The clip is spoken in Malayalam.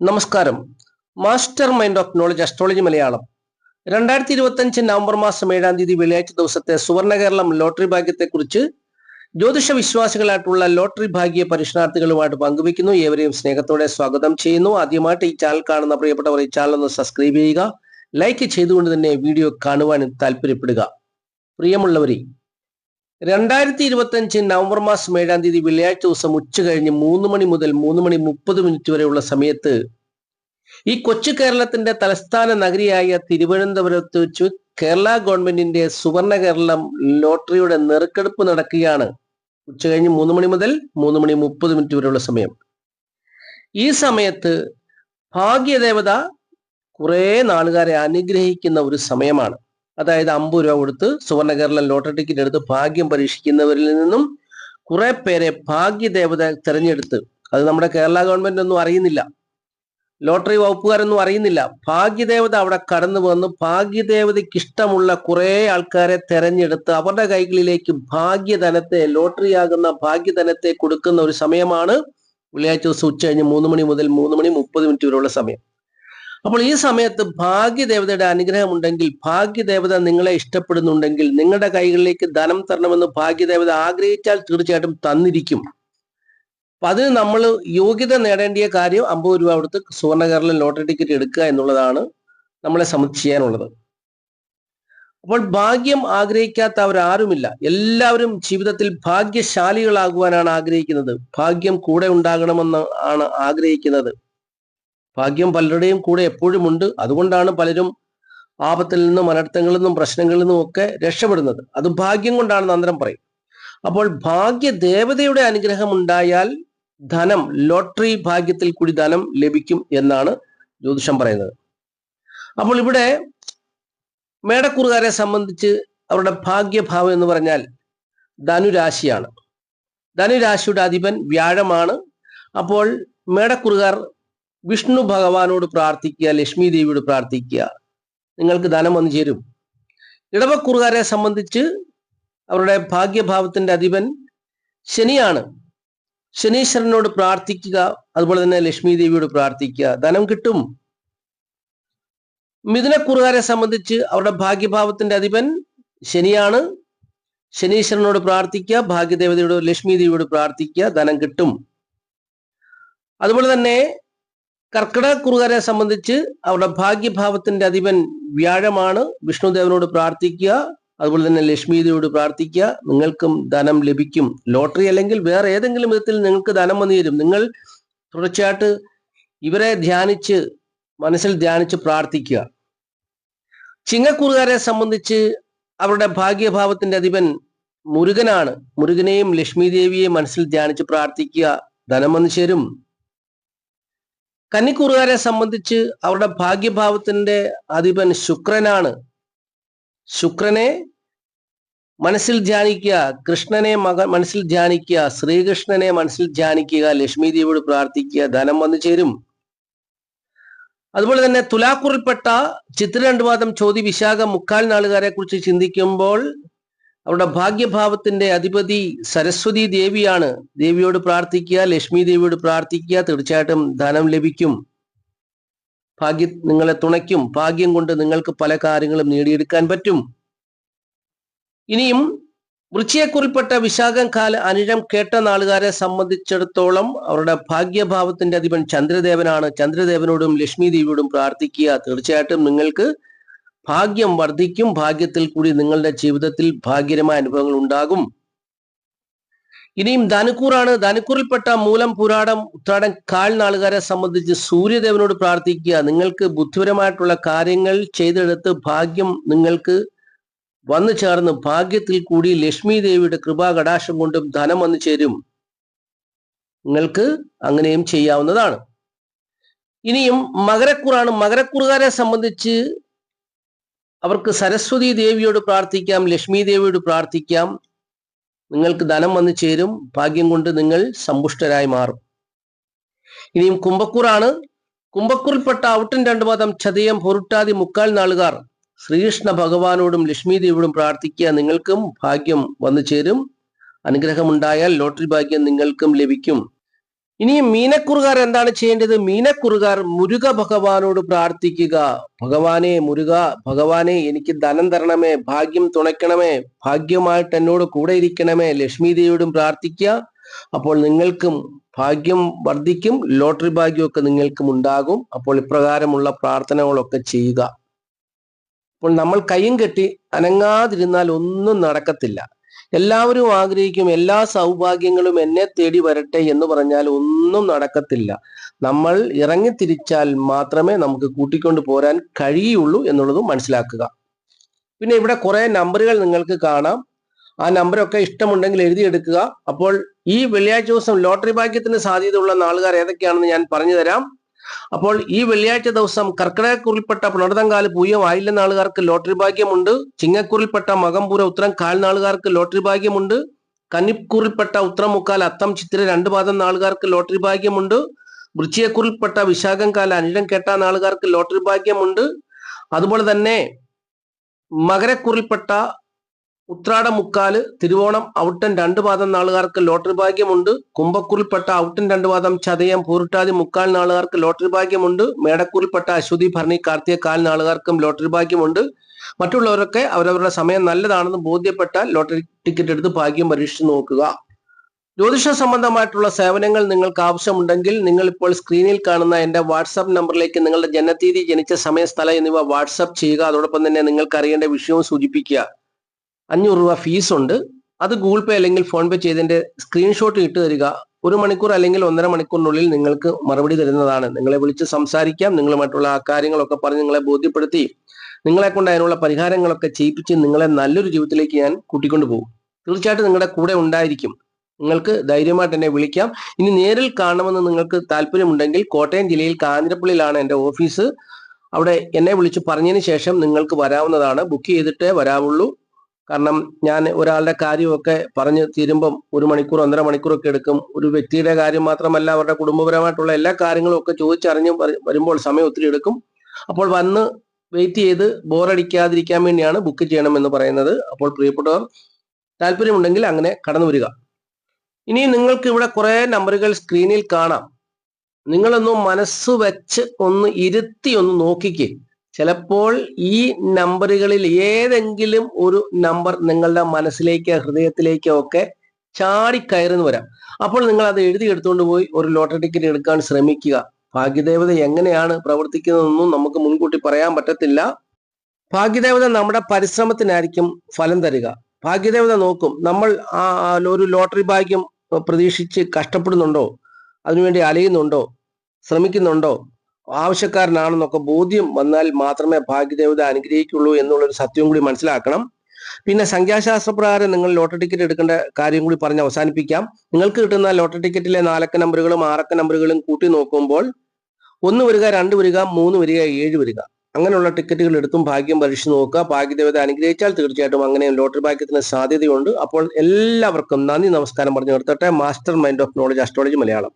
നമസ്കാരം. Master mind of knowledge astrology Malayalam. രണ്ടായിരത്തി ഇരുപത്തി അഞ്ച് നവംബർ മാസം ഏഴാം തീയതി വെള്ളിയാഴ്ച ദിവസത്തെ സുവർണ കേരളം ലോട്ടറി ഭാഗ്യത്തെക്കുറിച്ച് ജ്യോതിഷ വിശ്വാസികളായിട്ടുള്ള ലോട്ടറി ഭാഗ്യ പരീക്ഷണാർത്ഥികളുമായിട്ട് പങ്കുവയ്ക്കുന്നു. ഏവരെയും സ്നേഹത്തോടെ സ്വാഗതം ചെയ്യുന്നു. ആദ്യമായിട്ട് ഈ ചാനൽ കാണുന്ന പ്രിയപ്പെട്ടവർ ഈ ചാനൽ ഒന്ന് സബ്സ്ക്രൈബ് ചെയ്യുക. ലൈക്ക് ചെയ്തുകൊണ്ട് തന്നെ വീഡിയോ കാണുവാനും താല്പര്യപ്പെടുക. പ്രിയമുള്ളവരെ രണ്ടായിരത്തി ഇരുപത്തി അഞ്ച് നവംബർ മാസം ഏഴാം തീയതി വെള്ളിയാഴ്ച ദിവസം ഉച്ച കഴിഞ്ഞ് മൂന്ന് മണി മുതൽ മൂന്ന് മണി മുപ്പത് മിനിറ്റ് വരെയുള്ള സമയത്ത് ഈ കൊച്ചു കേരളത്തിന്റെ തലസ്ഥാന നഗരിയായ തിരുവനന്തപുരത്ത് വെച്ച് കേരള ഗവൺമെന്റിന്റെ സുവർണ കേരളം ലോട്ടറിയുടെ നെറുക്കെടുപ്പ് നടക്കുകയാണ്. ഉച്ച കഴിഞ്ഞ് മൂന്ന് മണി മുതൽ മൂന്ന് മണി മുപ്പത് മിനിറ്റ് വരെയുള്ള സമയം. ഈ സമയത്ത് ഭാഗ്യദേവത കുറെ നാളുകാരെ അനുഗ്രഹിക്കുന്ന ഒരു സമയമാണ്. അതായത് അമ്പത് രൂപ കൊടുത്ത് സുവർണ കേരളം ലോട്ടറി ടിക്കറ്റ് എടുത്ത് ഭാഗ്യം പരീക്ഷിക്കുന്നവരിൽ നിന്നും കുറെ പേരെ ഭാഗ്യദേവത തിരഞ്ഞെടുത്ത്. അത് നമ്മുടെ കേരള ഗവൺമെന്റ് ഒന്നും അറിയുന്നില്ല. ലോട്ടറി വകുപ്പുകാരൊന്നും അറിയുന്നില്ല. ഭാഗ്യദേവത അവിടെ കടന്നു വന്ന് ഭാഗ്യദേവതയ്ക്ക് ഇഷ്ടമുള്ള കുറെ ആൾക്കാരെ തെരഞ്ഞെടുത്ത് അവരുടെ കൈകളിലേക്ക് ഭാഗ്യധനത്തെ ലോട്ടറി ആകുന്ന ഭാഗ്യധനത്തെ കൊടുക്കുന്ന ഒരു സമയമാണ്. വെള്ളിയാഴ്ച ദിവസം ഉച്ച കഴിഞ്ഞ് മൂന്ന് മണി മുതൽ മൂന്ന് മണി മുപ്പത് മിനിറ്റ് വരെയുള്ള സമയം. അപ്പോൾ ഈ സമയത്ത് ഭാഗ്യദേവതയുടെ അനുഗ്രഹം ഉണ്ടെങ്കിൽ ഭാഗ്യദേവത നിങ്ങളെ ഇഷ്ടപ്പെടുന്നുണ്ടെങ്കിൽ നിങ്ങളുടെ കൈകളിലേക്ക് ധനം തരണമെന്ന് ഭാഗ്യദേവത ആഗ്രഹിച്ചാൽ തീർച്ചയായിട്ടും തന്നിരിക്കും. അപ്പൊ അതിന് നമ്മൾ യോഗ്യത നേടേണ്ടിയ കാര്യം അമ്പത് രൂപ അവിടുത്തെ സുവർണ കേരളം ലോട്ടറി ടിക്കറ്റ് എടുക്കുക എന്നുള്ളതാണ് നമ്മളെ സംബന്ധിച്ച് ചെയ്യാനുള്ളത്. അപ്പോൾ ഭാഗ്യം ആഗ്രഹിക്കാത്തവരാരുമില്ല. എല്ലാവരും ജീവിതത്തിൽ ഭാഗ്യശാലികളാകുവാനാണ് ആഗ്രഹിക്കുന്നത്. ഭാഗ്യം കൂടെ ഉണ്ടാകണമെന്ന് ആണ് ആഗ്രഹിക്കുന്നത്. ഭാഗ്യം പലരുടെയും കൂടെ എപ്പോഴും ഉണ്ട് അതുകൊണ്ടാണ് പലരും ആപത്തിൽ നിന്നും അനർത്ഥങ്ങളിൽ നിന്നും പ്രശ്നങ്ങളിൽ നിന്നും ഒക്കെ രക്ഷപ്പെടുന്നത്. അത് ഭാഗ്യം കൊണ്ടാണ് നന്ദനം പറയും. അപ്പോൾ ഭാഗ്യ ദേവതയുടെ അനുഗ്രഹം ഉണ്ടായാൽ ധനം ലോട്ടറി ഭാഗ്യത്തിൽ കൂടി ധനം ലഭിക്കും എന്നാണ് ജ്യോതിഷം പറയുന്നത്. അപ്പോൾ ഇവിടെ മേടക്കുറുകാരെ സംബന്ധിച്ച് അവരുടെ ഭാഗ്യഭാവം എന്ന് പറഞ്ഞാൽ ധനുരാശിയാണ്. ധനുരാശിയുടെ അധിപൻ വ്യാഴമാണ്. അപ്പോൾ മേടക്കുറുകാർ വിഷ്ണു ഭഗവാനോട് പ്രാർത്ഥിക്കുക ലക്ഷ്മി ദേവിയോട് പ്രാർത്ഥിക്കുക നിങ്ങൾക്ക് ധനം വന്നു ചേരും. ഇടവക്കുറുകാരെ സംബന്ധിച്ച് അവരുടെ ഭാഗ്യഭാവത്തിന്റെ അധിപൻ ശനിയാണ്. ശനീശ്വരനോട് പ്രാർത്ഥിക്കുക അതുപോലെ തന്നെ ലക്ഷ്മി ദേവിയോട് പ്രാർത്ഥിക്കുക. ധനം കിട്ടും. മിഥുനക്കുറുകാരെ സംബന്ധിച്ച് അവരുടെ ഭാഗ്യഭാവത്തിന്റെ അധിപൻ ശനിയാണ്. ശനീശ്വരനോട് പ്രാർത്ഥിക്കുക ഭാഗ്യദേവതയോട് ലക്ഷ്മി ദേവിയോട് പ്രാർത്ഥിക്കുക ധനം കിട്ടും. അതുപോലെ തന്നെ കർക്കിടകക്കുറുകാരെ സംബന്ധിച്ച് അവരുടെ ഭാഗ്യഭാവത്തിന്റെ അധിപൻ വ്യാഴമാണ്. വിഷ്ണുദേവനോട് പ്രാർത്ഥിക്കുക. അതുപോലെ തന്നെ ലക്ഷ്മിദേവിയോട് പ്രാർത്ഥിക്കുക. നിങ്ങൾക്കും ധനം ലഭിക്കും. ലോട്ടറി അല്ലെങ്കിൽ വേറെ ഏതെങ്കിലും വിധത്തിൽ നിങ്ങൾക്ക് ധനം വന്നു തരും നിങ്ങൾ തുടർച്ചയായിട്ട് ഇവരെ ധ്യാനിച്ച് മനസ്സിൽ ധ്യാനിച്ച് പ്രാർത്ഥിക്കുക. ചിങ്ങക്കുറുകാരെ സംബന്ധിച്ച് അവരുടെ ഭാഗ്യഭാവത്തിന്റെ അധിപൻ മുരുകനാണ്. മുരുകനെയും ലക്ഷ്മി മനസ്സിൽ ധ്യാനിച്ച് പ്രാർത്ഥിക്കുക. ധനം വന്നു ചേരും. കന്നിക്കൂറുകാരെ സംബന്ധിച്ച് അവരുടെ ഭാഗ്യഭാവത്തിന്റെ അധിപൻ ശുക്രനാണ്. ശുക്രനെ മനസ്സിൽ ധ്യാനിക്കുക കൃഷ്ണനെ മക മനസ്സിൽ ധ്യാനിക്കുക ശ്രീകൃഷ്ണനെ മനസ്സിൽ ധ്യാനിക്കുക ലക്ഷ്മി ദേവിയോട് പ്രാർത്ഥിക്കുക ധനം വന്നു ചേരും. അതുപോലെ തന്നെ തുലാക്കുറിൽപ്പെട്ട ചിത്രരണ്ടുപാദം ചോതി വിശാഖ മുക്കാൽ നാളുകാരെ കുറിച്ച് ചിന്തിക്കുമ്പോൾ അവരുടെ ഭാഗ്യഭാവത്തിന്റെ അധിപതി സരസ്വതി ദേവിയാണ്. ദേവിയോട് പ്രാർത്ഥിക്കുക ലക്ഷ്മി ദേവിയോട് പ്രാർത്ഥിക്കുക തീർച്ചയായിട്ടും ധനം ലഭിക്കും. ഭാഗ്യ നിങ്ങളെ തുണയ്ക്കും. ഭാഗ്യം കൊണ്ട് നിങ്ങൾക്ക് പല കാര്യങ്ങളും നേടിയെടുക്കാൻ പറ്റും. ഇനിയും വൃശ്ചിയെക്കുറിൽപ്പെട്ട വിശാഖം കാല അനിഴം കേട്ട നാളുകാരെ സംബന്ധിച്ചിടത്തോളം അവരുടെ ഭാഗ്യഭാവത്തിന്റെ അധിപൻ ചന്ദ്രദേവനാണ്. ചന്ദ്രദേവനോടും ലക്ഷ്മി ദേവിയോടും പ്രാർത്ഥിക്കുക. തീർച്ചയായിട്ടും നിങ്ങൾക്ക് ഭാഗ്യം വർദ്ധിക്കും ഭാഗ്യത്തിൽ കൂടി നിങ്ങളുടെ ജീവിതത്തിൽ ഭാഗ്യരമായ അനുഭവങ്ങൾ ഉണ്ടാകും. ഇനിയും ധനുക്കൂറാണ്. ധനുക്കൂറിൽപ്പെട്ട മൂലം പുരാടം ഉത്രാടം കാൽ നാളുകാരെ സംബന്ധിച്ച് സൂര്യദേവനോട് പ്രാർത്ഥിക്കുക. നിങ്ങൾക്ക് ബുദ്ധിപരമായിട്ടുള്ള കാര്യങ്ങൾ ചെയ്തെടുത്ത് ഭാഗ്യം നിങ്ങൾക്ക് വന്നു ചേർന്ന് ഭാഗ്യത്തിൽ കൂടി ലക്ഷ്മി ദേവിയുടെ കൃപാ കടാശം കൊണ്ടും ധനം വന്നു ചേരും. നിങ്ങൾക്ക് അങ്ങനെയും ചെയ്യാവുന്നതാണ്. ഇനിയും മകരക്കൂറാണ്. മകരക്കൂറുകാരെ സംബന്ധിച്ച് അവർക്ക് സരസ്വതി ദേവിയോട് പ്രാർത്ഥിക്കാം ലക്ഷ്മി ദേവിയോട് പ്രാർത്ഥിക്കാം. നിങ്ങൾക്ക് ധനം വന്നു ചേരും ഭാഗ്യം കൊണ്ട് നിങ്ങൾ സമ്പുഷ്ടരായി മാറും. ഇനിയും കുംഭക്കൂറാണ്. കുംഭക്കൂറിൽപ്പെട്ട ഔട്ടൻ രണ്ടു മതം ചതയം പൊരുട്ടാതി മുക്കാൽ നാളുകാർ ശ്രീകൃഷ്ണ ഭഗവാനോടും ലക്ഷ്മി ദേവിയോടും പ്രാർത്ഥിക്കുക നിങ്ങൾക്കും ഭാഗ്യം വന്നു ചേരും. അനുഗ്രഹമുണ്ടായാൽ ലോട്ടറി ഭാഗ്യം നിങ്ങൾക്കും ലഭിക്കും. ഇനി മീനക്കുറുകാർ എന്താണ് ചെയ്യേണ്ടത്? മീനക്കുറുകാർ മുരുക ഭഗവാനോട് പ്രാർത്ഥിക്കുക. ഭഗവാനെ മുരുക ഭഗവാനെ എനിക്ക് ധനം തരണമേ ഭാഗ്യം തുണയ്ക്കണമേ ഭാഗ്യമായിട്ട് എന്നോട് കൂടെ ഇരിക്കണമേ ലക്ഷ്മി ദേവിയോടും പ്രാർത്ഥിക്കുക. അപ്പോൾ നിങ്ങൾക്കും ഭാഗ്യം വർദ്ധിക്കും ലോട്ടറി ഭാഗ്യമൊക്കെ നിങ്ങൾക്കും ഉണ്ടാകും. അപ്പോൾ ഇപ്രകാരമുള്ള പ്രാർത്ഥനകളൊക്കെ ചെയ്യുക. അപ്പോൾ നമ്മൾ കൈയും കെട്ടി അനങ്ങാതിരുന്നാൽ ഒന്നും നടക്കത്തില്ല. എല്ലാവരും ആഗ്രഹിക്കും എല്ലാ സൗഭാഗ്യങ്ങളും എന്നെ തേടി വരട്ടെ എന്ന് പറഞ്ഞാൽ ഒന്നും നടക്കത്തില്ല. നമ്മൾ ഇറങ്ങി ഇറങ്ങിത്തിരിച്ചാൽ മാത്രമേ നമുക്ക് കൂട്ടിക്കൊണ്ട് പോരാൻ കഴിയുള്ളൂ എന്നുള്ളതും മനസ്സിലാക്കുക. പിന്നെ ഇവിടെ കുറെ നമ്പറുകൾ നിങ്ങൾക്ക് കാണാം. ആ നമ്പറൊക്കെ ഇഷ്ടമുണ്ടെങ്കിൽ എഴുതിയെടുക്കുക. അപ്പോൾ ഈ വെള്ളിയാഴ്ച ദിവസം ലോട്ടറി ഭാഗ്യത്തിന് സാധ്യതയുള്ള നാളുകാർ ഏതൊക്കെയാണെന്ന് ഞാൻ പറഞ്ഞു തരാം അപ്പോൾ ഈ വെള്ളിയാഴ്ച ദിവസം കർക്കിടകക്കുറിൽപ്പെട്ട പുണർതങ്കാൽ പൂയം ആയില്ല നാളുകാർക്ക് ലോട്ടറി ഭാഗ്യമുണ്ട്. ചിങ്ങക്കുറിൽപ്പെട്ട മകംപൂര ഉത്തരം കാൽ നാളുകാർക്ക് ലോട്ടറി ഭാഗ്യമുണ്ട്. കന്നിക്കുറിൽപ്പെട്ട ഉത്തരം മുക്കാൽ അത്തം ചിത്തിര രണ്ട് പാദം നാളുകാർക്ക് ലോട്ടറി ഭാഗ്യമുണ്ട്. വൃശ്ചികക്കുറിൽപ്പെട്ട വിശാഖം കാല അനിഴം കേട്ട നാളുകാർക്ക് ലോട്ടറി ഭാഗ്യമുണ്ട്. അതുപോലെ തന്നെ മകരക്കുറിൽപ്പെട്ട ഉത്രാട മുക്കാൽ തിരുവോണം ഔട്ടൻ രണ്ട് പാദം നാളുകാർക്ക് ലോട്ടറി ഭാഗ്യമുണ്ട്. കുംഭക്കുറിൽപ്പെട്ട ഔട്ടൻ രണ്ട് പാദം ചതയം പൂരിട്ടാതി മുക്കാൽ നാളുകാർക്ക് ലോട്ടറി ഭാഗ്യമുണ്ട്. മേടക്കുറിൽപ്പെട്ട അശ്വതി ഭരണി കാർത്തിക കാൽ നാളുകാർക്കും ലോട്ടറി ഭാഗ്യമുണ്ട്. മറ്റുള്ളവരൊക്കെ അവരവരുടെ സമയം നല്ലതാണെന്ന് ബോധ്യപ്പെട്ടാൽ ലോട്ടറി ടിക്കറ്റ് എടുത്ത് ഭാഗ്യം പരീക്ഷിച്ച് നോക്കുക. ജ്യോതിഷ സംബന്ധമായിട്ടുള്ള സേവനങ്ങൾ നിങ്ങൾക്ക് ആവശ്യമുണ്ടെങ്കിൽ നിങ്ങൾ ഇപ്പോൾ സ്ക്രീനിൽ കാണുന്ന എന്റെ വാട്സാപ്പ് നമ്പറിലേക്ക് നിങ്ങളുടെ ജനതീയതി ജനിച്ച സമയ സ്ഥലം എന്നിവ വാട്സാപ്പ് ചെയ്യുക. അതോടൊപ്പം തന്നെ നിങ്ങൾക്ക് അറിയേണ്ട വിഷയവും സൂചിപ്പിക്കുക. അഞ്ഞൂറ് രൂപ ഫീസ് ഉണ്ട്. അത് ഗൂഗിൾ പേ അല്ലെങ്കിൽ ഫോൺ പേ ചെയ്തതിന്റെ സ്ക്രീൻഷോട്ട് ഇട്ട് തരിക. ഒരു മണിക്കൂർ അല്ലെങ്കിൽ ഒന്നര മണിക്കൂറിനുള്ളിൽ നിങ്ങൾക്ക് മറുപടി തരുന്നതാണ്. നിങ്ങളെ വിളിച്ച് സംസാരിക്കാം. നിങ്ങളുമായിട്ടുള്ള ആ കാര്യങ്ങളൊക്കെ പറഞ്ഞ് നിങ്ങളെ ബോധ്യപ്പെടുത്തി. നിങ്ങളെ കൊണ്ട് അതിനുള്ള പരിഹാരങ്ങളൊക്കെ ചെയ്യിപ്പിച്ച് നിങ്ങളെ നല്ലൊരു ജീവിതത്തിലേക്ക് ഞാൻ കൂട്ടിക്കൊണ്ടു പോകും. തീർച്ചയായിട്ടും നിങ്ങളുടെ കൂടെ ഉണ്ടായിരിക്കും. നിങ്ങൾക്ക് ധൈര്യമായിട്ട് എന്നെ വിളിക്കാം. ഇനി നേരിൽ കാണണമെന്ന് നിങ്ങൾക്ക് താല്പര്യമുണ്ടെങ്കിൽ കോട്ടയം ജില്ലയിൽ കാഞ്ഞിരപ്പള്ളിയിലാണ് എന്റെ ഓഫീസ്. അവിടെ എന്നെ വിളിച്ച് പറഞ്ഞതിന് ശേഷം നിങ്ങൾക്ക് വരാവുന്നതാണ്. ബുക്ക് ചെയ്തിട്ടേ വരാവുള്ളൂ. കാരണം ഞാൻ ഒരാളുടെ കാര്യമൊക്കെ പറഞ്ഞ് തീരുമ്പം ഒരു മണിക്കൂർ ഒന്നര മണിക്കൂറൊക്കെ എടുക്കും. ഒരു വ്യക്തിയുടെ കാര്യം മാത്രമല്ല അവരുടെ കുടുംബപരമായിട്ടുള്ള എല്ലാ കാര്യങ്ങളും ഒക്കെ ചോദിച്ചറിഞ്ഞ് വരുമ്പോൾ സമയം ഒത്തിരി എടുക്കും. അപ്പോൾ വന്ന് വെയിറ്റ് ചെയ്ത് ബോറടിക്കാതിരിക്കാൻ വേണ്ടിയാണ് ബുക്ക് ചെയ്യണം എന്ന് പറയുന്നത്. അപ്പോൾ പ്രിയപ്പെട്ടവർ താല്പര്യമുണ്ടെങ്കിൽ അങ്ങനെ കടന്നു വരിക. ഇനി നിങ്ങൾക്ക് ഇവിടെ കുറെ നമ്പറുകൾ സ്ക്രീനിൽ കാണാം. നിങ്ങളൊന്ന് മനസ്സ് വെച്ച് ഒന്ന് ഇരുത്തി ഒന്ന് നോക്കിക്കേ. ചിലപ്പോൾ ഈ നമ്പറുകളിൽ ഏതെങ്കിലും ഒരു നമ്പർ നിങ്ങളുടെ മനസ്സിലേക്ക് ഹൃദയത്തിലേക്കോ ഒക്കെ ചാടിക്കയറുന്നു വരാം. അപ്പോൾ നിങ്ങൾ അത് എഴുതി എടുത്തുകൊണ്ട് പോയി ഒരു ലോട്ടറി ടിക്കറ്റ് എടുക്കാൻ ശ്രമിക്കുക. ഭാഗ്യദേവത എങ്ങനെയാണ് പ്രവർത്തിക്കുന്നതെന്നും നമുക്ക് മുൻകൂട്ടി പറയാൻ പറ്റത്തില്ല. ഭാഗ്യദേവത നമ്മുടെ പരിശ്രമത്തിനായിരിക്കും ഫലം തരിക. ഭാഗ്യദേവത നോക്കും നമ്മൾ ആ ഒരു ലോട്ടറി ഭാഗ്യം പ്രതീക്ഷിച്ച് കഷ്ടപ്പെടുന്നുണ്ടോ? അതിനുവേണ്ടി അലയുന്നുണ്ടോ? ശ്രമിക്കുന്നുണ്ടോ? ആവശ്യക്കാരനാണെന്നൊക്കെ ബോധ്യം വന്നാൽ മാത്രമേ ഭാഗ്യദേവത അനുഗ്രഹിക്കുള്ളൂ എന്നുള്ളൊരു സത്യം കൂടി മനസ്സിലാക്കണം. പിന്നെ സംഖ്യാശാസ്ത്ര പ്രകാരം നിങ്ങൾ ലോട്ടറി ടിക്കറ്റ് എടുക്കേണ്ട കാര്യം കൂടി പറഞ്ഞ് അവസാനിപ്പിക്കാം. നിങ്ങൾക്ക് കിട്ടുന്ന ലോട്ടറി ടിക്കറ്റിലെ നാലക്ക നമ്പറുകളും ആറക്ക നമ്പറുകളും കൂട്ടി നോക്കുമ്പോൾ ഒന്ന് വരിക രണ്ട് വരിക മൂന്ന് വരിക ഏഴ് വരിക. അങ്ങനെയുള്ള ടിക്കറ്റുകൾ എടുത്തും ഭാഗ്യം പരീക്ഷിച്ച് നോക്കുക. ഭാഗ്യദേവത അനുഗ്രഹിച്ചാൽ തീർച്ചയായിട്ടും അങ്ങനെ ലോട്ടറി ഭാഗ്യത്തിന് സാധ്യതയുണ്ട്. അപ്പോൾ എല്ലാവർക്കും നന്ദി നമസ്കാരം പറഞ്ഞു നിർത്തട്ടെ. Master mind of knowledge astrology Malayalam.